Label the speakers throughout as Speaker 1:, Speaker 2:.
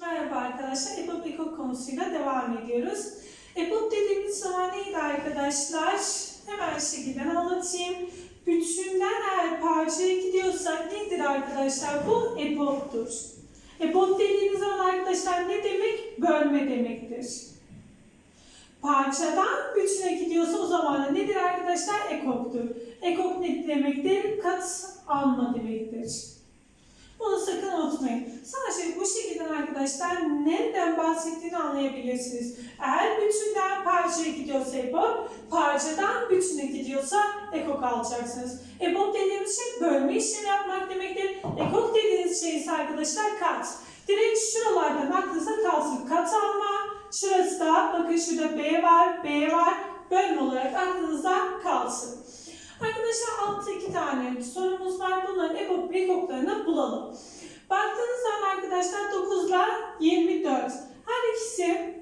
Speaker 1: Merhaba arkadaşlar, EPUB Eko konusuyla devam ediyoruz. EPUB dediğimiz zaman neydi arkadaşlar? Hemen şekilde anlatayım. Bütünden eğer parçaya gidiyorsak nedir arkadaşlar? Bu EPUB'dur. EPUB dediğimiz zaman arkadaşlar ne demek? Bölme demektir. Parçadan bütüne gidiyorsa o zaman da nedir arkadaşlar? EKOK'tur. EKOK ne demektir? Kat alma demektir. Bunu sakın unutmayın. Sadece bu şekilde arkadaşlar nereden bahsettiğini anlayabilirsiniz. Eğer bütünden parçaya gidiyorsa EBOB, parçadan bütüne gidiyorsa ekok alacaksınız. EBOB dediğimiz şey bölme işlemi yapmak demektir. Ekok dediğiniz şey ise arkadaşlar kat. Direkt şuralardan aklınıza kalsın. Kat alma. Şurası da bakın şurada B var, B var. Bölme olarak aklınıza kalsın. Arkadaşlar altta iki tane sorumuz var. Bunların ekok, ekoklarını bulalım. Baktığınız zaman arkadaşlar 9 ile 24. Her ikisi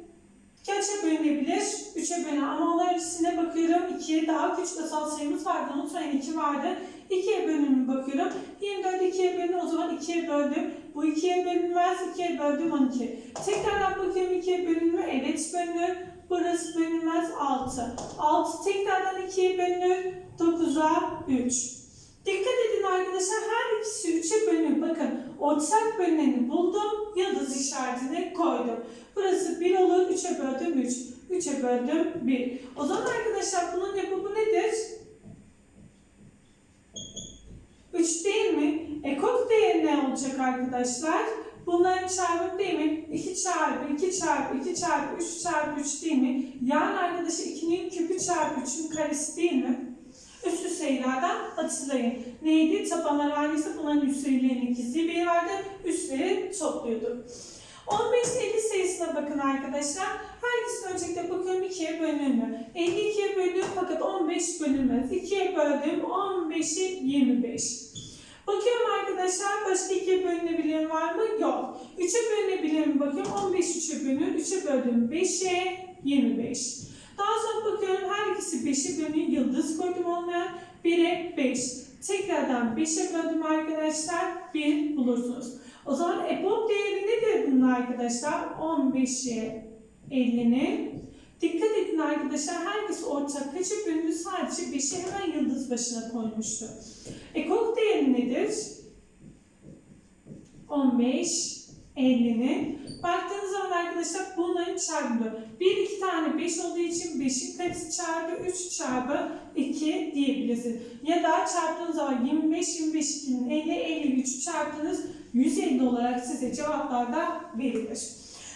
Speaker 1: kaça bölünebilir? 3'e bölünebilir. Ama onlar ikisine bakıyorum. 2'ye daha küçük asal sayımız vardı. Unutmayın 2 vardı. 2'ye bölünümü bakıyorum. 24 2'ye bölünür. O zaman 2'ye böldüm. Bu 2'ye bölünmez. 2'ye böldüm 12. Tekrardan bakıyorum 2'ye bölünür. Evet bölünür. Burası bölünmez 6. 6 tekrardan 2'ye bölünür. 9'a 3. Dikkat edin arkadaşlar her ikisi 3'e bölünür. Bakın ortak bölüneni buldum. Yıldız işaretini koydum. Burası 1 olur. 3'e böldüm 3. 3'e böldüm 1. O zaman arkadaşlar bunun yapımı nedir? 3 değil mi? Ekok değeri ne olacak arkadaşlar? Bunların çarpımı değil mi? 2 çarpı 2 çarpı 2 çarpı 3 çarpı 3 değil mi? Yani arkadaşlar 2'nin küpü çarpı 3'ün karesi değil mi? Üstü sayılardan hatırlayın. Neydi? Tabanlar hangisi? Bunların üstlerinin ikisi bir vardı. Üstleri topluyordu. 15 ile 50 sayısına bakın arkadaşlar. Her ikisini öncelikle bakıyorum 2'ye bölünür mü? 50 2'ye bölünür fakat 15 bölünmez. 2'ye böldüm 15'i 25. Bakıyorum arkadaşlar başka 2'ye bölünebilen var mı? Yok. 3'e bölünebilir mi? Bakıyorum 15 3'e bölünür. 3'e böldüm 5'e 25. Daha sonra bakıyorum her ikisi 5'e bölünüyor. Yıldız koydum olmayan 1'e 5. Tekrardan 5'e böldüm arkadaşlar. 1 bulursunuz. O zaman EPOB değeri nedir bunun arkadaşlar? 15'e 50'nin. Dikkat edin arkadaşlar her ikisi ortak kaça bölündü sadece 5'i hemen yıldız başına koymuştu. Ekok değeri nedir? 15, 50'nin. Baktığınız zaman arkadaşlar bunların çarpımı. 1 2 tane 5 olduğu için 5'in karesi çarpı 3 çarpı 2 diyebilirsiniz. Ya da çarptığınız zaman 25, 25, 2'nin 50, 50, 3 çarptığınız 150 olarak size cevaplarda verilir.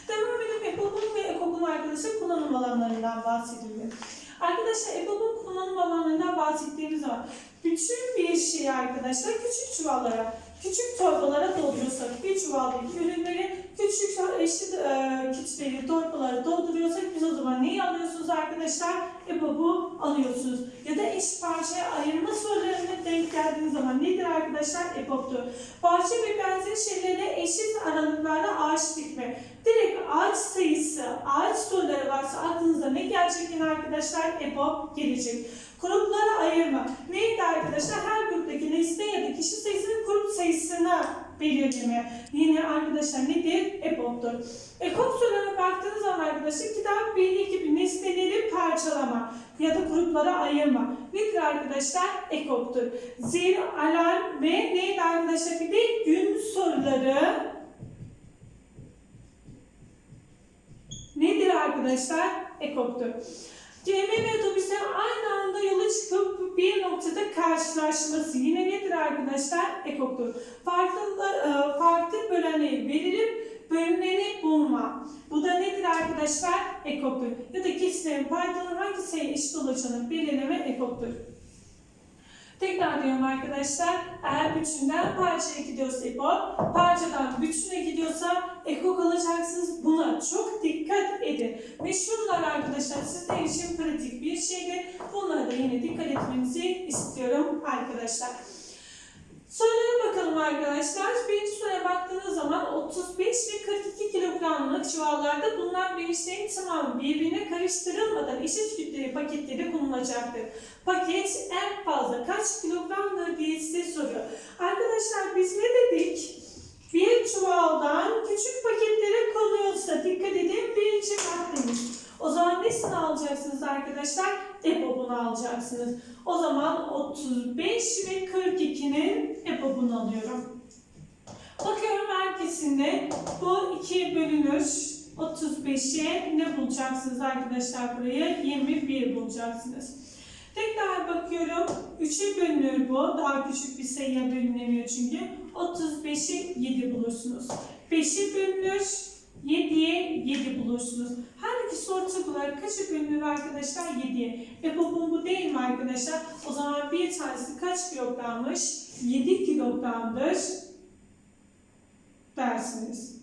Speaker 1: Devam edelim. EPOB'un ve EKOB'un arkadaşlar kullanım alanlarından bahsedilir. Arkadaşlar EPOB'un kullanım alanlarından bahsettiğimiz zaman bütün bir şeyi arkadaşlar küçük çuvallara, küçük torbalara dolduruyorsak bir çuvaldaki ürünleri küçük eşit e, küçükleri torbalara dolduruyorsak biz o zaman neyi alıyorsunuz arkadaşlar? EPOB'u alıyorsunuz. Ya da eş parçaya ayırma sorularına denk geldiğiniz zaman nedir arkadaşlar? EPOB'dur. Bahçe ve benzeri şeylere eşit aralıklarla ağaç dikme. Direkt ağaç sayısı, ağaç soruları varsa aklınıza ne gelecek yine arkadaşlar? EPOB gelecek. Gruplara ayırma. Neydi arkadaşlar? Her gruptaki nesne ya da kişi sayısının grup sayısına belirleme. Yine arkadaşlar nedir? EPOB'dur. EKOB sorularına baktığınız zaman arkadaşlar kitap belli gibi nesneleri parçalama ya da gruplara ayırma. Nedir arkadaşlar? EKOB'dur. Zil, alarm ve neydi arkadaşlar? Bir de gün soruları nedir arkadaşlar? EKOB'dur. Gemi ve otobüsler aynı anda yola çıkıp bir noktada karşılaşması yine nedir arkadaşlar? Ekoktur. Farklı, e, farklı böleni verilip bölümleri bulma. Bu da nedir arkadaşlar? Ekoktur. Ya da kişilerin paydaların hangi sayı eşit olacağını belirleme ekoktur. Tekrar diyorum arkadaşlar, eğer bütünden parçaya gidiyorsa EPO, parçadan bütüne gidiyorsa ekok alacaksınız. Buna çok dikkat edin. Ve şunlar arkadaşlar sizler için pratik bir şeydir. Bunlara da yine dikkat etmenizi istiyorum arkadaşlar. Sorulara bakalım arkadaşlar. Birinci soruya baktığınız zaman 35 ve 42 kilogramlık civarlarda bulunan bilinçlerin tamamı birbirine karıştırılmadan eşit kütleli paketlere konulacaktır. Paket en fazla kaç kilogramdır diye size soruyor. Arkadaşlar biz ne dedik? Bir çuvaldan küçük paketlere konuyorsa dikkat edin birinci maddemiş alacaksınız arkadaşlar? EPOB'unu alacaksınız. O zaman 35 ve 42'nin EPOB'unu alıyorum. Bakıyorum herkesinde bu ikiye bölünür. 35'e ne bulacaksınız arkadaşlar buraya? 21 bulacaksınız. Tekrar bakıyorum. 3'e bölünür bu. Daha küçük bir sayıya bölünemiyor çünkü. 35'i 7 bulursunuz. 5'e bölünür. 7'ye 7 bulursunuz. Her ikisi ortak olarak kaça bölünür arkadaşlar? 7'ye. E bu bu değil mi arkadaşlar? O zaman bir tanesi kaç kilogrammış? 7 kilogramdır dersiniz.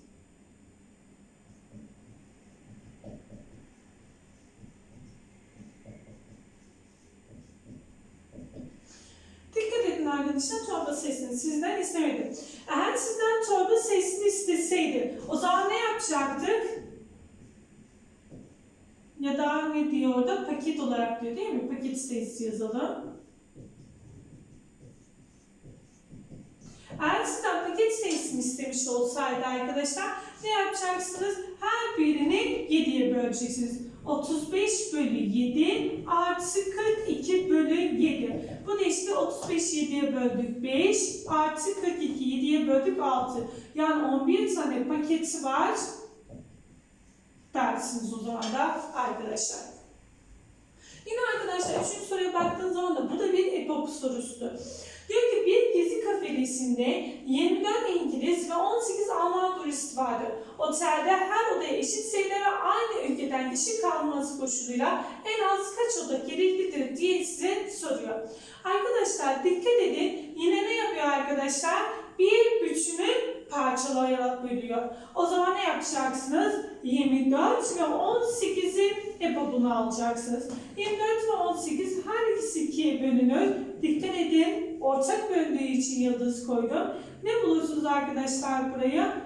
Speaker 1: Arkadaşlar torba sayısını sizden istemedim. Eğer sizden torba sayısını isteseydi o zaman ne yapacaktık? Ya da ne diyor orada? Paket olarak diyor değil mi? Paket sayısı yazalım. Eğer sizden paket sayısını istemiş olsaydı arkadaşlar ne yapacaksınız? Her birini 7'ye böleceksiniz. 35 bölü 7 artı 42 bölü 7. Bu da işte 35 7'ye böldük 5 artı 42 7'ye böldük 6. Yani 11 tane paketi var dersiniz o zaman da arkadaşlar. Yine arkadaşlar üçüncü soruya baktığınız zaman da bu da bir EPOP sorusu. Diyor ki bir gezi kafesinde 24 İngiliz ve 18 Alman turist vardır. Otelde her odaya eşit sayıda ve aynı ülkeden kişi kalması koşuluyla en az kaç oda gereklidir diye size soruyor. Arkadaşlar dikkat edin yine ne yapıyor arkadaşlar? Bir parçalayarak bölüyor. O zaman ne yapacaksınız? 24 ve 18'in EPOB'unu alacaksınız. 24 ve 18 her ikisi ikiye bölünür. Dikkat edin ortak böldüğü için yıldız koydum. Ne bulursunuz arkadaşlar buraya?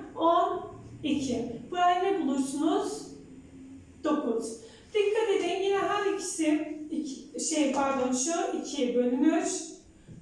Speaker 1: 12. Buraya ne bulursunuz? 9. Dikkat edin yine her ikisi iki, şey pardon şu ikiye bölünür.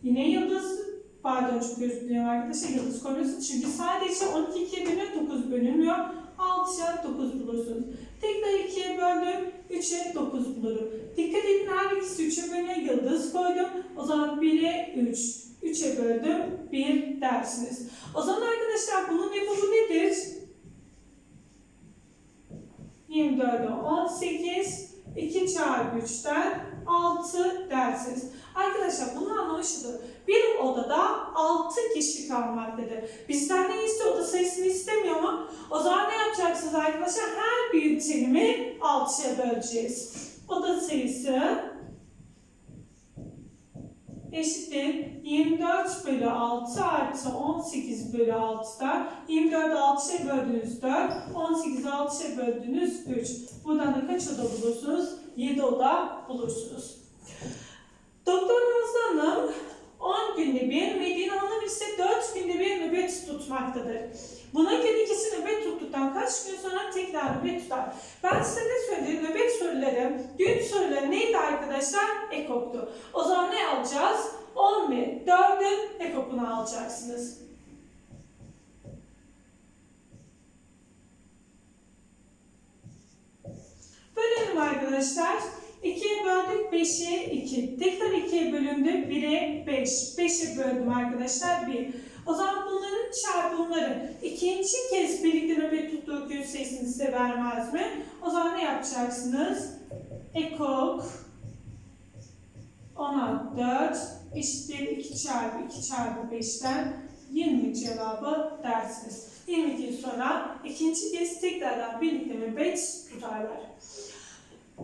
Speaker 1: Yine yıldız pardon çok özür arkadaşlar yıldız koymuyorsunuz. Çünkü sadece 12 ikiye bölünüyor 9 bölünmüyor. 6'ya 9 bulursunuz. Tekrar 2'ye böldüm. 3'e 9 bulurum. Dikkat edin her ikisi 3'e bölünüyor. Yıldız koydum. O zaman 1'e 3. 3'e böldüm. 1 dersiniz. O zaman arkadaşlar bunun yapımı nedir? 24'e 18. 2 çarpı 3'ten 6 dersiniz. Arkadaşlar bunun anlamı şudur. Bir odada 6 kişi kalmaktadır. Bizden ne istiyor? Oda sayısını istemiyor mu? O zaman ne yapacaksınız arkadaşlar? Her büyük terimi 6'ya böleceğiz. Oda sayısı eşittir 24 bölü 6 artı 18 bölü 6'da 24 6'ya böldünüz 4, 18 6'ya böldünüz 3. Buradan da kaç oda bulursunuz? 7 oda bulursunuz. Doktor Nazlı Hanım 10 günde bir, Medine Hanım ise 4 günde bir nöbet tutmaktadır. Buna göre ikisi nöbet tuttuktan kaç gün sonra tekrar nöbet tutar? Ben size ne söyledim? Nöbet soruları, gün soruları neydi arkadaşlar? Ekoktu. O zaman ne alacağız? 10 ve 4'ün ekokunu alacaksınız. Bölelim arkadaşlar. 2'ye böldük 5'e 2. Tekrar 2'ye bölündü 1'e 5. 5'e böldüm arkadaşlar 1. O zaman bunların çarpımları ikinci kez birlikte nöbet tuttuğu gün sayısını size vermez mi? O zaman ne yapacaksınız? Ekok 10'a 4 eşittir 2 çarpı 2 çarpı 5'ten 20 cevabı dersiniz. 20 gün sonra ikinci kez tekrardan birlikte nöbet tutarlar.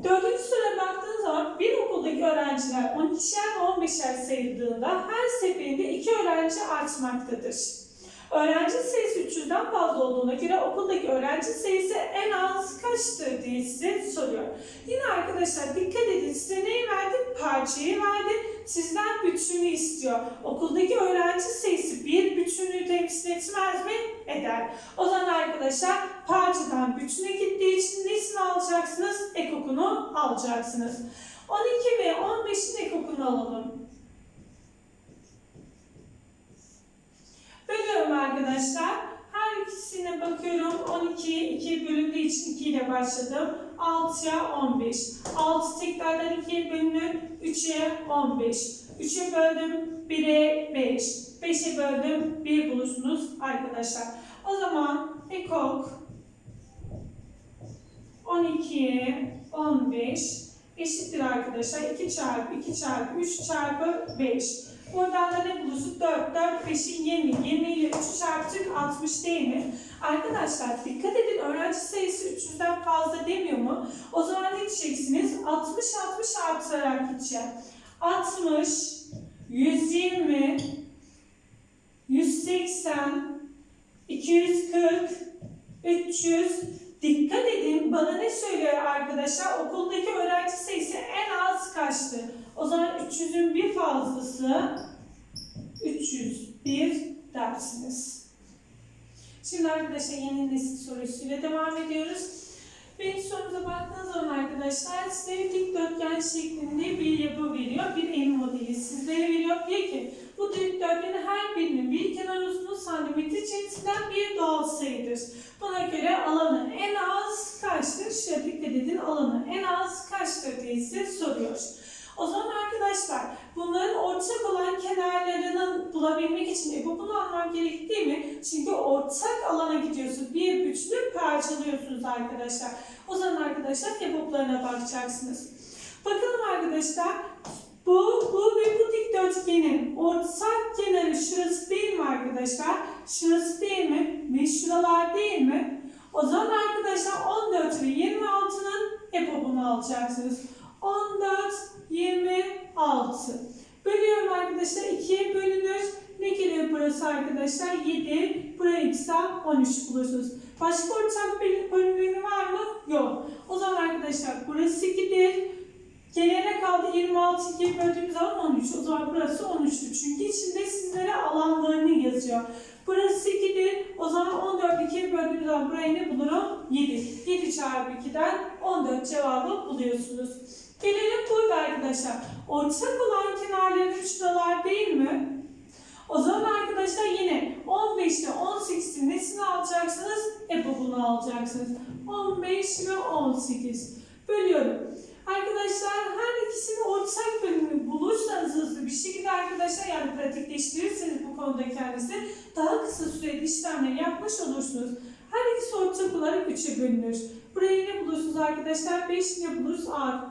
Speaker 1: Dördüncü soruya baktığınız zaman bir okuldaki öğrenciler 12'şer ve 15'er sayıldığında her seferinde iki öğrenci artmaktadır. Öğrenci sayısı 300'den fazla olduğuna göre okuldaki öğrenci sayısı en az kaçtır diye size soruyor. Yine arkadaşlar dikkat edin size neyi verdi? Parçayı verdi. Sizden bütünü istiyor. Okuldaki öğrenci sayısı bir bütünlüğü temsil etmez mi? Eder. O zaman arkadaşlar parçadan bütüne gittiği için nesini alacaksınız? Ekokunu alacaksınız. 12 ve 15'in ekokunu alalım. Bölüyorum arkadaşlar. Her ikisine bakıyorum. 12, 2 bölündüğü için 2 ile başladım. 6'ya 15. 6 tekrardan 2'ye bölünür. 3'e 15. 3'e böldüm 1'e 5. 5'e böldüm 1 bulursunuz arkadaşlar. O zaman ekok 12'ye 15 eşittir arkadaşlar. 2 çarpı 2 çarpı 3 çarpı 5. Buradan da ne bulursun? 4, 4, 5'in 20. 20 ile 3'ü çarptık 60 değil mi? Arkadaşlar dikkat edin öğrenci sayısı 300'den fazla demiyor mu? O zaman ne diyeceksiniz? 60, 60 artırarak gideceğim. 60, 120, 180, 240, 300. Dikkat edin bana ne söylüyor arkadaşlar? Okuldaki öğrenci sayısı en az kaçtı? O zaman 300'ün bir fazlası 301 dersiniz. Şimdi arkadaşlar yeni nesil sorusuyla devam ediyoruz. Benim sorumuza baktığınız zaman arkadaşlar size dikdörtgen şeklinde bir yapı veriyor. Bir el modeli sizlere veriyor. Diyor ki bu dikdörtgenin her birinin bir kenar uzunluğu santimetre cinsinden bir doğal sayıdır. Buna göre alanı en az kaçtır? Şöyle dikkat edin alanı en az kaçtır diye size soruyor. O zaman arkadaşlar bunların ortak olan kenarlarını bulabilmek için e bu bunu gerekli değil mi? Çünkü ortak alana gidiyorsunuz. Bir bütünü parçalıyorsunuz arkadaşlar. O zaman arkadaşlar EBOB'larına bakacaksınız. Bakalım arkadaşlar bu, bu ve bu dikdörtgenin ortak kenarı şurası değil mi arkadaşlar? Şurası değil mi? Ve şuralar değil mi? O zaman arkadaşlar 14 ve 26'nın EBOB'unu alacaksınız. 14, 26. Bölüyorum arkadaşlar. 2'ye bölünür. Ne geliyor burası arkadaşlar? 7. Buraya ise 13 bulursunuz. Başka ortak bir bölümleri var mı? Yok. O zaman arkadaşlar burası 2'dir. Gelene kaldı 26 2'ye böldüğümüz zaman 13. O zaman burası 13'tür. Çünkü içinde sizlere alanlarını yazıyor. Burası 2'dir. O zaman 14 2'ye böldüğümüz zaman buraya ne bulurum? 7. 7 çarpı 2'den 14 cevabı buluyorsunuz. Gelelim burada arkadaşlar. Ortak olan kenarların şuralar değil mi? O zaman arkadaşlar yine 15 ile 18'in nesini alacaksınız? EBOB'unu alacaksınız. 15 ve 18. Bölüyorum. Arkadaşlar her ikisinin ortak bölümünü bulursanız hızlı bir şekilde arkadaşlar yani pratikleştirirseniz bu konuda kendinizi daha kısa sürede işlemleri yapmış olursunuz. Her ikisi ortak olarak 3'e bölünür. Burayı ne bulursunuz arkadaşlar? 5 ne buluruz?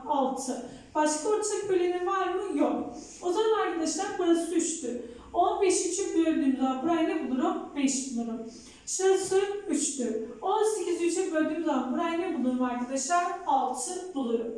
Speaker 1: 6. Başka ortak böleni var mı? Yok. O zaman arkadaşlar burası 3'tü. 15'i 3'e böldüğüm zaman burayı ne bulurum? 5 bulurum. Şurası 3'tü. 18'i 3'e böldüğüm zaman burayı ne bulurum arkadaşlar? 6 bulurum.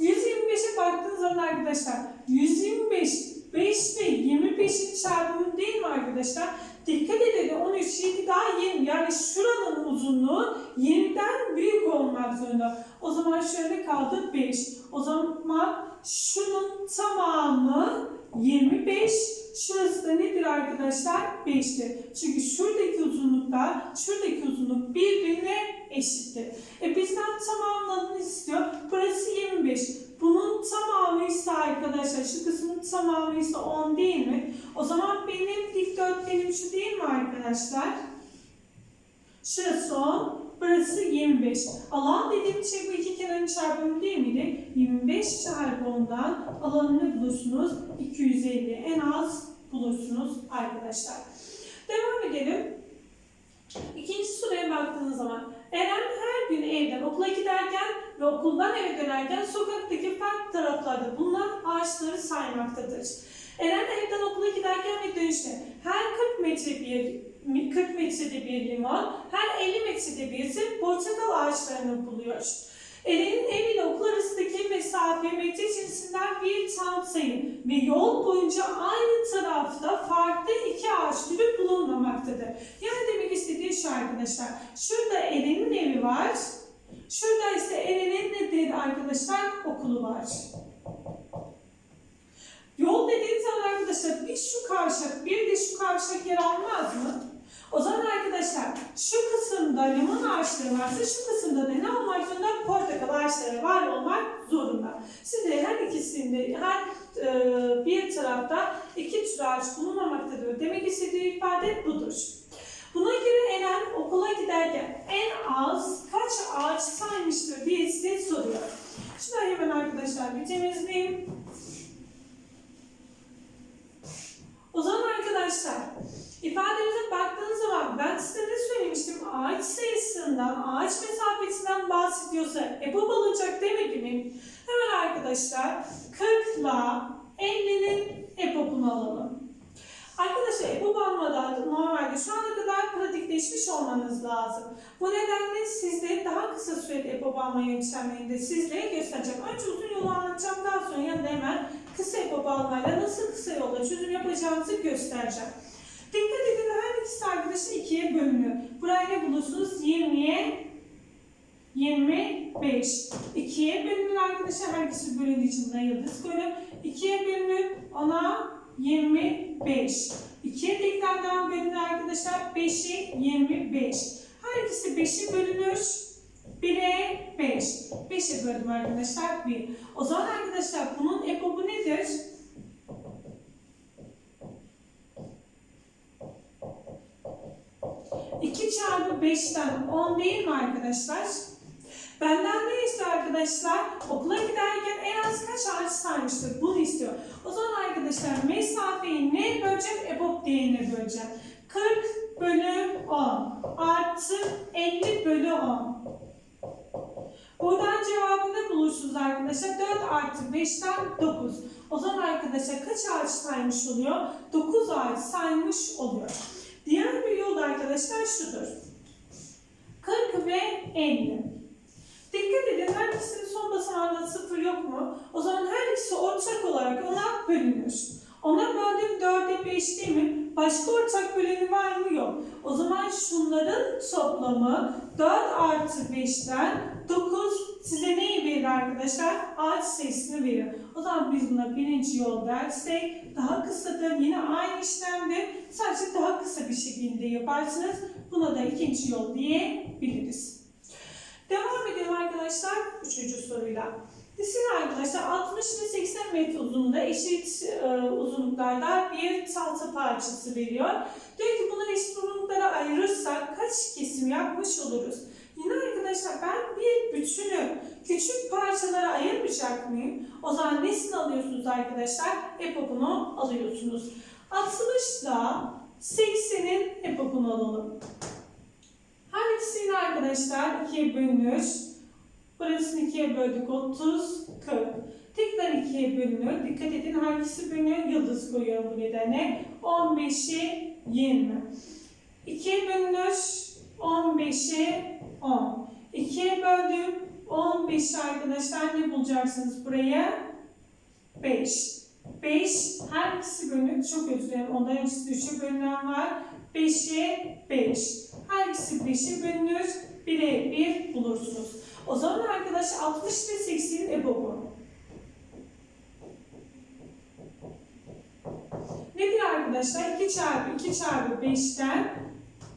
Speaker 1: 125'e baktığınız zaman arkadaşlar 125 5 ve 25'in çarpımı değil mi arkadaşlar? Dikkat edelim 13 7 daha 20 yani şuranın uzunluğu 20'den büyük olmak zorunda. O zaman şöyle kaldı 5. O zaman şunun tamamı 25. Şurası da nedir arkadaşlar? 5'tir. Çünkü şuradaki uzunluklar, şuradaki uzunluk birbirine eşittir. E bizden tamamlarını istiyor. Burası 25. Bunun tamamı ise arkadaşlar şu kısmın tamamı ise 10 değil mi? O zaman benim dikdörtgenim şu değil mi arkadaşlar? Şurası 10, burası 25. Alan dediğim şey bu iki kenarın çarpımı değil miydi? 25 çarpı 10'dan alanını bulursunuz. 250 en az bulursunuz arkadaşlar. Devam edelim. İkinci soruya baktığınız zaman Eren her gün evden okula giderken ve okuldan eve dönerken sokaktaki farklı taraflarda bulunan ağaçları saymaktadır. Eren evden okula giderken ve dönüşte her 40 metre bir 40 metrede bir limon, her 50 metrede bir ise portakal ağaçlarını buluyor. Eren'in eviyle okul arasındaki mesafe metre cinsinden bir tam sayı ve yol boyunca aynı tarafta farklı iki ağaç türü bulunmamaktadır. Yani demek istediği şu arkadaşlar. Şurada Eren'in evi var. Şurada ise Eren'in nedir arkadaşlar? Okulu var. Yol dediğiniz zaman arkadaşlar bir şu kavşak bir de şu kavşak yer almaz mı? O zaman arkadaşlar şu kısımda limon ağaçları varsa şu kısımda da ne olmak zorunda? Portakal ağaçları var olmak zorunda. Şimdi her ikisinde her e, bir tarafta iki tür ağaç bulunmamaktadır. Demek istediği ifade budur. Buna göre Eren okula giderken en az kaç ağaç saymıştır diye size soruyor. Şurayı hemen arkadaşlar bir temizleyeyim. O zaman arkadaşlar ifademize baktığınız zaman ben size ne söylemiştim? Ağaç sayısından, ağaç mesafesinden bahsediyorsa EBOB alacak demedim mi? Hemen arkadaşlar 40 ile 50'nin EBOB'unu alalım. Arkadaşlar EBOB almadan normalde şu ana kadar pratikleşmiş olmanız lazım. Bu nedenle sizde daha kısa sürede EBOB alma yöntemlerini de sizlere göstereceğim. Önce uzun yolu anlatacağım daha sonra yanında hemen kısa EBOB almayla nasıl kısa yolla çözüm yapacağınızı göstereceğim. Dikkat edin her ikisi arkadaşlar ikiye bölünüyor. Buraya ne bulursunuz? 20'ye 25. 2'ye bölünür arkadaşlar. Her ikisi bölündüğü için buna yıldız koyuyorum. 2'ye bölünür. Ona 25. 2'ye tekrar devam bölünür arkadaşlar. 5'e 25. Her ikisi 5'e bölünür. 1'e 5. 5'e böldüm arkadaşlar 1. O zaman arkadaşlar bunun EBOB'u nedir? İki çarpı 5'ten 10 değil mi arkadaşlar? Benden ne istiyor arkadaşlar? Okula giderken en az kaç ağaç saymıştır? Bunu istiyor. O zaman arkadaşlar mesafeyi ne böleceğim? EBOB değerine böleceğim. 40 bölü 10 artı 50 bölü 10. Buradan cevabı ne bulursunuz arkadaşlar? 4 artı 5'ten 9. O zaman arkadaşlar kaç ağaç saymış oluyor? 9 ağaç saymış oluyor. Diğer bir yol arkadaşlar şudur. 40 ve 50. Dikkat edin her ikisinin son basamağında sıfır yok mu? O zaman her ikisi ortak olarak ona bölünür. Ona böldüğüm 4'e 5 değil mi? Başka ortak böleni var mı? Yok. O zaman şunların toplamı 4 artı 5'ten 9 size neyi verir arkadaşlar? Ağaç sayısını verir. O zaman biz buna birinci yol dersek daha kısadır. Yine aynı işlemdir. Sadece daha kısa bir şekilde yaparsınız. Buna da ikinci yol diyebiliriz. Devam edelim arkadaşlar üçüncü soruyla. Diskin arkadaşlar 60 ve 80 metre uzunluğunda eşit e, uzunluklarda bir tahta parçası veriyor. Diyor ki bunları eşit uzunluklara ayırırsak kaç kesim yapmış oluruz? Yine arkadaşlar ben bir bütünü küçük parçalara ayırmayacak mıyım? O zaman nesini alıyorsunuz arkadaşlar? EPOB'unu alıyorsunuz. 60 ile 80'in EPOB'unu alalım. Her ikisini arkadaşlar ikiye bölünür. Burasını ikiye böldük 30, 40. Tekrar ikiye bölünür. Dikkat edin her ikisi bölünüyor. Yıldız koyuyorum bu nedenle. 15'e 20. İkiye bölünür. 15'e 10. İkiye böldüm. 15 arkadaşlar ne bulacaksınız buraya? 5. 5 her ikisi bölünür. Çok özür dilerim. Ondan öncesi 3'e bölünen var. 5'e 5. Her ikisi 5'e bölünür. 1'e 1 bulursunuz. O zaman arkadaşlar 60 ve 80'in EBOB'u. Nedir arkadaşlar? 2 çarpı 2 çarpı 5'ten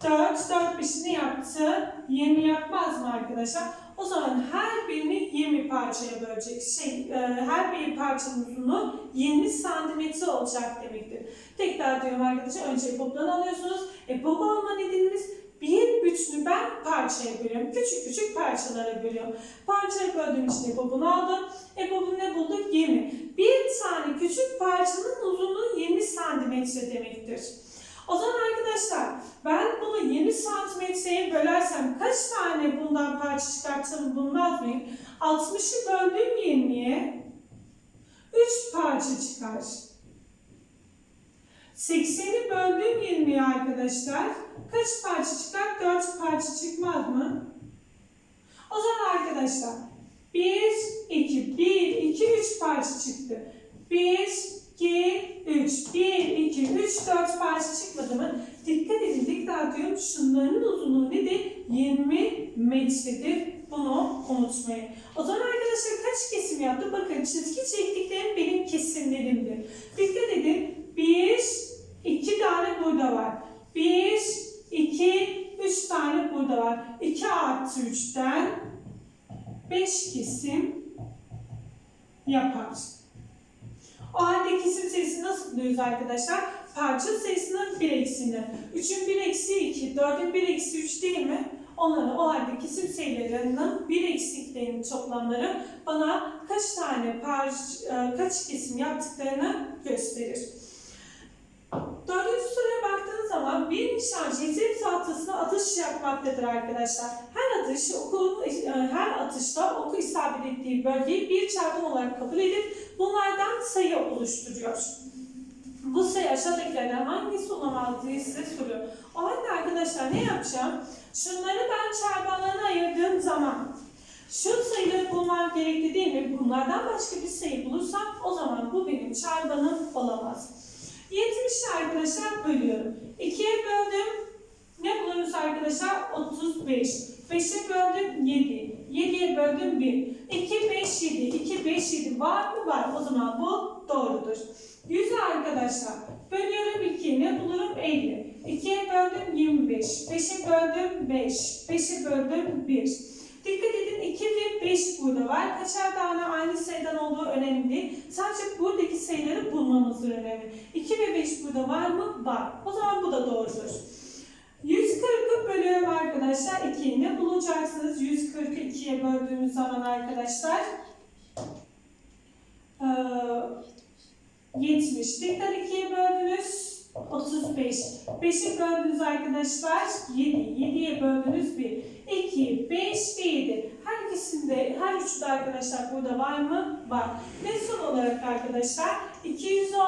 Speaker 1: 4, 4 5'i ne yaptı? 20 yapmaz mı arkadaşlar? O zaman her birini 20 parçaya bölecek. Şey, e, her bir parçanın uzunluğu 20 santimetre olacak demektir. Tekrar diyorum arkadaşlar. Önce EBOB'dan alıyorsunuz. EBOB alma nedenimiz bir bütünü ben parçaya bölüyorum. Küçük küçük parçalara bölüyorum. Parçaya böldüğüm için EBOB'unu aldım. EBOB'u ne bulduk? 20. Bir tane küçük parçanın uzunluğu 20 santimetre demektir. O zaman arkadaşlar ben bunu 20 santimetreye bölersem kaç tane bundan parça çıkartırım bulmaz mıyım? 60'ı böldüm 20'ye 3 parça çıkar. 80'i böldüm 20'ye arkadaşlar kaç parça çıkar? 4 parça çıkmaz mı? O zaman arkadaşlar 1, 2, 1, 2, 3 parça çıktı. 1, 2, 3, 1, 2, 3, 4 parça çıkmadı mı? Dikkat edin, tekrar diyorum şunların uzunluğu nedir? 20 metredir. Bunu unutmayın. O zaman arkadaşlar kaç kesim yaptım? Bakın çizgi çektiklerim benim kesimlerimdir. Dikkat edin. 1, 2 tane burada var. 1, 2, 3 tane burada var. 2 artı 3'ten 5 kesim yapar. O halde kesim sayısı nasıl buluyoruz arkadaşlar? parça sayısının 1 eksiğini. 3'ün 1 eksiği 2, 4'ün 1 eksiği 3 değil mi? Onların o halde kesim sayılarının 1 eksiklerinin toplamları bana kaç tane parça, e, kaç kesim yaptıklarını gösterir. Dördüncü soruya baktığınız zaman bir nişancı hedef tahtasına atış yapmaktadır arkadaşlar. Her atış oku, e, her atışta oku isabet ettiği bölgeyi bir çarpım olarak kabul edip bunlardan sayı oluşturuyor. Bu sayı aşağıdakilerden hangisi olamaz diye size soruyor. O halde arkadaşlar ne yapacağım? Şunları ben çarpanlarına ayırdığım zaman şu sayıları bulmam gerekli değil mi? Bunlardan başka bir sayı bulursam o zaman bu benim çarpanım olamaz. 70'i arkadaşlar bölüyorum. 2'ye böldüm. Ne buluruz arkadaşlar? 35. 5'e böldüm 7. 7'ye böldüm 1. 2, 5, 7. 2, 5, 7 var mı? Var. O zaman bu doğrudur. 100'ü arkadaşlar bölüyorum 2. Ne bulurum? 50. 2'ye böldüm 25. 5'e böldüm 5. 5'e böldüm 1. Dikkat edin 2 ve 5 burada var. Kaçar tane aynı sayıdan olduğu önemli. Sadece buradaki sayıları bulmamız önemli. 2 ve 5 burada var mı? Var. O zaman bu da doğrudur. 140'ı bölüyorum arkadaşlar. 2'yi ne bulacaksınız? 140'ı 2'ye böldüğümüz zaman arkadaşlar. Ee, 70. Tekrar 2'ye böldünüz. 35. 5'e böldünüz arkadaşlar. 7. 7'ye böldünüz 1. 2, 5 ve 7. Her ikisinde, her üçü de arkadaşlar burada var mı? Var. Ve son olarak arkadaşlar 210.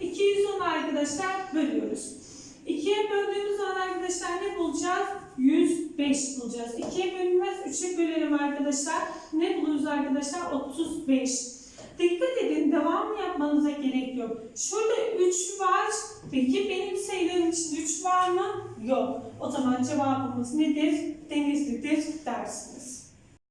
Speaker 1: 210 arkadaşlar bölüyoruz. 2'ye böldüğümüz zaman arkadaşlar ne bulacağız? 105 bulacağız. 2'ye bölünmez, 3'e bölelim arkadaşlar. Ne buluruz arkadaşlar? 35. Dikkat edin devamlı yapmanıza gerek yok. Şurada 3 var. Peki benim sayılarım için 3 var mı? Yok. O zaman cevabımız nedir? Denizlidir dersiniz.